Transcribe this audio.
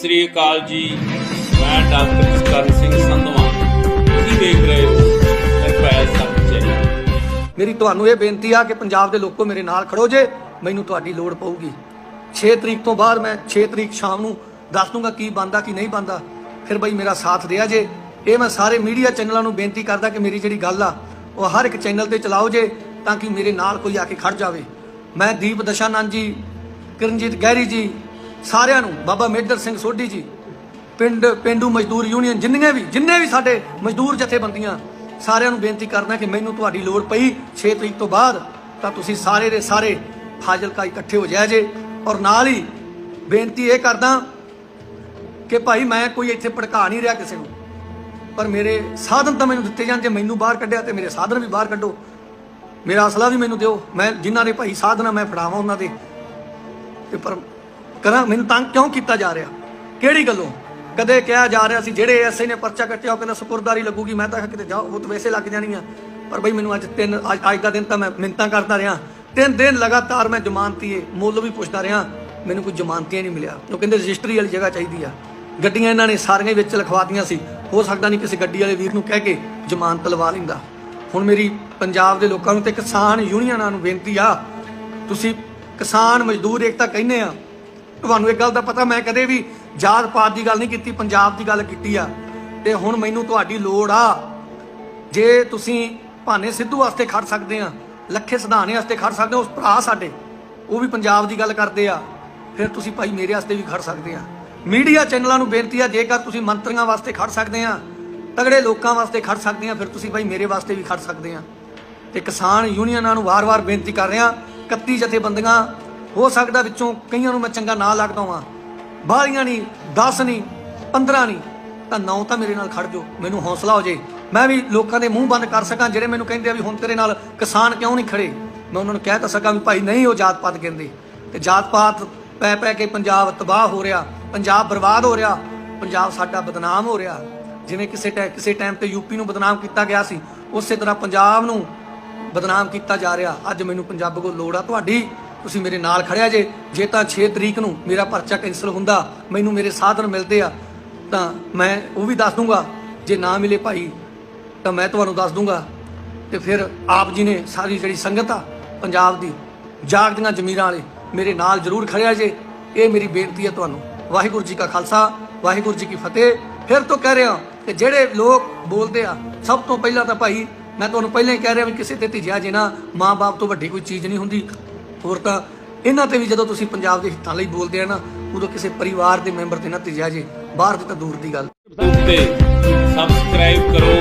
ਸ੍ਰੀ ਅਕਾਲ ਜੀ। ਮੈਂ ਡਾਕਟਰ ਕਰਨ ਸਿੰਘ ਸੰਧਵਾ। ਤੁਸੀਂ ਦੇਖ ਰਹੇ ਹੋ ਨਿਰਭੈ ਸੱਚੇ ਮੇਰੀ ਤੁਹਾਨੂੰ ਇਹ ਬੇਨਤੀ ਆ ਕਿ ਪੰਜਾਬ ਦੇ ਲੋਕੋ ਮੇਰੇ ਨਾਲ ਖੜੋ ਜੇ। ਮੈਨੂੰ ਤੁਹਾਡੀ ਲੋੜ ਪਊਗੀ। 6 ਤਰੀਕ ਤੋਂ ਬਾਅਦ ਮੈਂ 6 ਤਰੀਕ ਸ਼ਾਮ ਨੂੰ ਦੱਸ ਦੂੰਗਾ ਕੀ ਬੰਦਾ ਕੀ ਨਹੀਂ ਬੰਦਾ ਫਿਰ ਬਈ ਮੇਰਾ ਸਾਥ ਦਿਆ ਜੇ। ਇਹ ਮੈਂ ਸਾਰੇ ਮੀਡੀਆ ਚੈਨਲਾਂ ਨੂੰ ਬੇਨਤੀ ਕਰਦਾ ਕਿ ਮੇਰੀ ਜਿਹੜੀ ਗੱਲ ਆ, ਉਹ ਹਰ ਇੱਕ ਚੈਨਲ ਤੇ ਚਲਾਓ ਜੇ, ਤਾਂ ਕਿ ਮੇਰੇ ਨਾਲ ਕੋਈ ਆ ਕੇ ਖੜ ਜਾਵੇ। ਮੈਂ ਦੀਪ ਦਸ਼ਾਨੰਦ ਜੀ, ਕਿਰਨਜੀਤ ਗਹਿਰੀ ਜੀ ਸਾਰਿਆਂ ਨੂੰ, ਬਾਬਾ ਮੇਜਰ ਸਿੰਘ ਸੋਢੀ ਜੀ, ਪਿੰਡ, ਪਿੰਡੂ ਮਜ਼ਦੂਰ ਯੂਨੀਅਨ, ਜਿੰਨੀਆਂ ਵੀ, ਜਿੰਨੇ ਵੀ ਸਾਡੇ ਮਜ਼ਦੂਰ ਜਥੇਬੰਦੀਆਂ, ਸਾਰਿਆਂ ਨੂੰ ਬੇਨਤੀ ਕਰਦਾ ਕਿ ਮੈਨੂੰ ਤੁਹਾਡੀ ਲੋੜ ਪਈ 6 ਤਰੀਕ ਤੋਂ ਬਾਅਦ, ਤਾਂ ਤੁਸੀਂ ਸਾਰੇ ਦੇ ਸਾਰੇ ਫਾਜ਼ਿਲਕਾ ਇਕੱਠੇ ਹੋ ਜਾਇਆ ਜੇ। ਔਰ ਨਾਲ ਹੀ ਬੇਨਤੀ ਇਹ ਕਰਦਾ ਕਿ ਭਾਈ ਮੈਂ ਕੋਈ ਇੱਥੇ ਭੜਕਾ ਨਹੀਂ ਰਿਹਾ ਕਿਸੇ ਨੂੰ। ਪਰ ਮੇਰੇ ਸਾਧਨ ਤਾਂ ਮੈਨੂੰ ਦਿੱਤੇ ਜਾਣ, ਜੇ ਮੈਨੂੰ ਬਾਹਰ ਕੱਢਿਆ ਤੇ ਮੇਰੇ ਸਾਧਨ ਵੀ ਬਾਹਰ ਕੱਢੋ। ਮੇਰਾ ਅਸਲਾ ਵੀ ਮੈਨੂੰ ਦਿਓ। ਮੈਂ, ਜਿਨ੍ਹਾਂ ਦੇ ਭਾਈ ਸਾਧਨ ਆ, ਮੈਂ ਫੜਾਵਾਂ ਉਹਨਾਂ ਦੇ। ਤੇ ਪਰ ਕਰਾਂ, ਮੈਨੂੰ ਤੰਗ ਕਿਉਂ ਕੀਤਾ ਜਾ ਰਿਹਾ? ਕਿਹੜੀ ਗੱਲੋਂ? ਕਦੇ ਕਿਹਾ ਜਾ ਰਿਹਾ ਸੀ, ਜਿਹੜੇ ਐਸਏ ਨੇ ਪਰਚਾ ਕੱਟਿਆ, ਉਹ ਕਹਿੰਦਾ ਸੁਪਰਦਾਰੀ ਲੱਗੂਗੀ, ਮੈਂ ਤਾਂ ਕਿਤੇ ਜਾਓ, ਉਹ ਤਾਂ ਵੈਸੇ ਲੱਗ ਜਾਣੀ ਆ। ਪਰ ਬਈ ਮੈਨੂੰ ਅੱਜ ਤਿੰਨ, ਅੱਜ ਦਾ ਦਿਨ ਤਾਂ ਮੈਂ ਮਿੰਤਾਂ ਕਰਦਾ ਰਿਹਾ। ਤਿੰਨ ਦਿਨ ਲਗਾਤਾਰ ਮੈਂ ਜ਼ਮਾਨਤੀਏ, ਮੁੱਲ ਵੀ ਪੁੱਛਦਾ ਰਿਹਾ, ਮੈਨੂੰ ਕੋਈ ਜ਼ਮਾਨਤੀਆਂ ਨਹੀਂ ਮਿਲਿਆ। ਉਹ ਕਹਿੰਦੇ ਰਜਿਸਟਰੀ ਵਾਲੀ ਜਗ੍ਹਾ ਚਾਹੀਦੀ ਆ। ਗੱਡੀਆਂ ਇਹਨਾਂ ਨੇ ਸਾਰੀਆਂ ਹੀ ਵਿੱਚ ਲਿਖਵਾਤੀਆਂ ਸੀ। ਹੋ ਸਕਦਾ ਨਹੀਂ ਕਿਸੇ ਗੱਡੀ ਵਾਲੇ ਵੀਰ ਨੂੰ ਕਹਿ ਕੇ ਜ਼ਮਾਨਤ ਲਵਾ ਲੈਂਦਾ। ਹੁਣ ਮੇਰੀ ਪੰਜਾਬ ਦੇ ਲੋਕਾਂ ਨੂੰ ਤੇ ਕਿਸਾਨ ਯੂਨੀਅਨਾਂ ਨੂੰ ਬੇਨਤੀ ਆ, ਤੁਸੀਂ ਕਿਸਾਨ ਮਜ਼ਦੂਰ ਏਕਤਾ ਕਹਿੰਦੇ ਆ ਤੁਹਾਨੂੰ ਇੱਕ ਗੱਲ ਦਾ ਪਤਾ, ਮੈਂ ਕਦੇ ਵੀ ਜਾਤ ਪਾਤ ਦੀ ਗੱਲ ਨਹੀਂ ਕੀਤੀ, ਪੰਜਾਬ ਦੀ ਗੱਲ ਕੀਤੀ ਆ। ਤੇ ਹੁਣ ਮੈਨੂੰ ਤੁਹਾਡੀ ਲੋੜ ਆ। ਜੇ ਤੁਸੀਂ ਭਾਨੇ ਸਿੱਧੂ ਵਾਸਤੇ ਖੜ ਸਕਦੇ ਆ, ਲੱਖੇ ਸਿਧਾਣੇ ਵਾਸਤੇ ਖੜ ਸਕਦੇ ਹੋ ਉਸ ਭਰਾ ਸਾਡੇ, ਉਹ ਵੀ ਪੰਜਾਬ ਦੀ ਗੱਲ ਕਰਦੇ ਆ, ਫਿਰ ਤੁਸੀਂ ਭਾਈ ਮੇਰੇ ਵਾਸਤੇ ਵੀ ਖੜ ਸਕਦੇ ਆ। ਮੀਡੀਆ ਚੈਨਲਾਂ ਨੂੰ ਬੇਨਤੀ ਆ, ਜੇਕਰ ਤੁਸੀਂ ਮੰਤਰੀਆਂ ਵਾਸਤੇ ਖੜ ਸਕਦੇ ਆ, ਤਗੜੇ ਲੋਕਾਂ ਵਾਸਤੇ ਖੜ ਸਕਦੇ ਆ, ਫਿਰ ਤੁਸੀਂ ਭਾਈ ਮੇਰੇ ਵਾਸਤੇ ਵੀ ਖੜ ਸਕਦੇ ਆ। ਤੇ ਕਿਸਾਨ ਯੂਨੀਅਨਾਂ ਨੂੰ ਵਾਰ-ਵਾਰ ਬੇਨਤੀ ਕਰ ਰਿਹਾ 31 ਜਥੇਬੰਦੀਆਂ ਹੋ ਸਕਦਾ ਵਿੱਚੋਂ ਕਈਆਂ ਨੂੰ ਮੈਂ ਚੰਗਾ ਨਾ ਲੱਗਦਾ ਹਾਂ ਬਾਹਲੀਆਂ ਨਹੀਂ 10 ਨਹੀਂ 15 ਨਹੀਂ ਤਾਂ ਨੌ ਤਾਂ ਮੇਰੇ ਨਾਲ ਖੜ ਜਾਓ। ਮੈਨੂੰ ਹੌਸਲਾ ਹੋ ਜੇ। ਮੈਂ ਵੀ ਲੋਕਾਂ ਦੇ ਮੂੰਹ ਬੰਦ ਕਰ ਸਕਾਂ, ਜਿਹੜੇ ਮੈਨੂੰ ਕਹਿੰਦੇ ਆ ਵੀ ਹੁਣ ਤੇਰੇ ਨਾਲ ਕਿਸਾਨ ਕਿਉਂ ਨਹੀਂ ਖੜੇ? ਮੈਂ ਉਹਨਾਂ ਨੂੰ ਕਹਿ ਤਾਂ ਸਕਾਂ ਵੀ ਭਾਈ ਨਹੀਂ ਉਹ ਜਾਤ ਪਾਤ ਕਹਿੰਦੇ ਤੇ ਜਾਤ ਪਾਤ ਪੈ ਪੈ ਕੇ ਪੰਜਾਬ ਤਬਾਹ ਹੋ ਰਿਹਾ, ਪੰਜਾਬ ਬਰਬਾਦ ਹੋ ਰਿਹਾ, ਪੰਜਾਬ ਸਾਡਾ ਬਦਨਾਮ ਹੋ ਰਿਹਾ। ਜਿਵੇਂ ਕਿਸੇ ਟੈ, ਕਿਸੇ ਟਾਈਮ ਤੇ ਯੂਪੀ ਨੂੰ ਬਦਨਾਮ ਕੀਤਾ ਗਿਆ ਸੀ, ਉਸੇ ਤਰ੍ਹਾਂ ਪੰਜਾਬ ਨੂੰ ਬਦਨਾਮ ਕੀਤਾ ਜਾ ਰਿਹਾ। ਅੱਜ ਮੈਨੂੰ ਪੰਜਾਬ ਕੋਲ ਲੋੜ ਆ ਤੁਹਾਡੀ। ਤੁਸੀਂ ਮੇਰੇ ਨਾਲ ਖੜਿਆ ਜੇ ਜੇ ਤਾਂ 6 ਤਰੀਕ ਨੂੰ ਮੇਰਾ ਪਰਚਾ ਕੈਨਸਲ ਹੁੰਦਾ, ਮੈਨੂੰ ਮੇਰੇ ਸਾਧਨ ਮਿਲਦੇ ਆ, ਤਾਂ ਮੈਂ ਉਹ ਵੀ ਦੱਸ ਦੂੰਗਾ। ਜੇ ਨਾ ਮਿਲੇ ਭਾਈ, ਤਾਂ ਮੈਂ ਤੁਹਾਨੂੰ ਦੱਸ ਦੂੰਗਾ। ਤੇ ਫਿਰ ਆਪ ਜੀ ਨੇ ਸਾਰੀ ਜਿਹੜੀ ਸੰਗਤ ਆ, ਪੰਜਾਬ ਦੀ ਜਾਗਦੀਆਂ ਜ਼ਮੀਰਾਂ ਵਾਲੇ, ਮੇਰੇ ਨਾਲ ਜ਼ਰੂਰ ਖੜਿਆ ਜੇ। ਇਹ ਮੇਰੀ ਬੇਨਤੀ ਹੈ ਤੁਹਾਨੂੰ। ਵਾਹਿਗੁਰੂ ਜੀ ਕਾ ਖਾਲਸਾ, ਵਾਹਿਗੁਰੂ ਜੀ ਕੀ ਫਤਿਹ। ਫਿਰ ਤੋਂ ਕਹਿ ਰਿਹਾ, ਕਿ ਜਿਹੜੇ ਲੋਕ ਬੋਲਦੇ ਆ, ਸਭ ਤੋਂ ਪਹਿਲਾਂ ਤਾਂ ਭਾਈ, ਮੈਂ ਤੁਹਾਨੂੰ ਪਹਿਲਾਂ ਹੀ ਕਹਿ ਰਿਹਾ ਵੀ ਕਿਸੇ ਤੇ ਧਿਜਿਆ ਜੇ ਨਾ, ਮਾਂ-ਬਾਪ ਤੋਂ ਵੱਡੀ ਕੋਈ ਚੀਜ਼ ਨਹੀਂ ਹੁੰਦੀ। ਹੋਰ ਤਾਂ ਇਹਨਾਂ ਤੇ ਵੀ ਜਦੋਂ ਤੁਸੀਂ ਪੰਜਾਬ ਦੇ ਹਿੱਤਾਂ ਲਈ ਬੋਲਦੇ ਆ ਨਾ, ਉਦੋਂ ਕਿਸੇ ਪਰਿਵਾਰ ਦੇ ਮੈਂਬਰ ਤੇ ਨਾ ਧਿਜਿਆ ਜੇ, ਬਾਹਰ ਦੀ ਤਾਂ ਦੂਰ ਦੀ ਗੱਲ। ਉੱਤੇ ਸਬਸਕ੍ਰਾਈਬ ਕਰੋ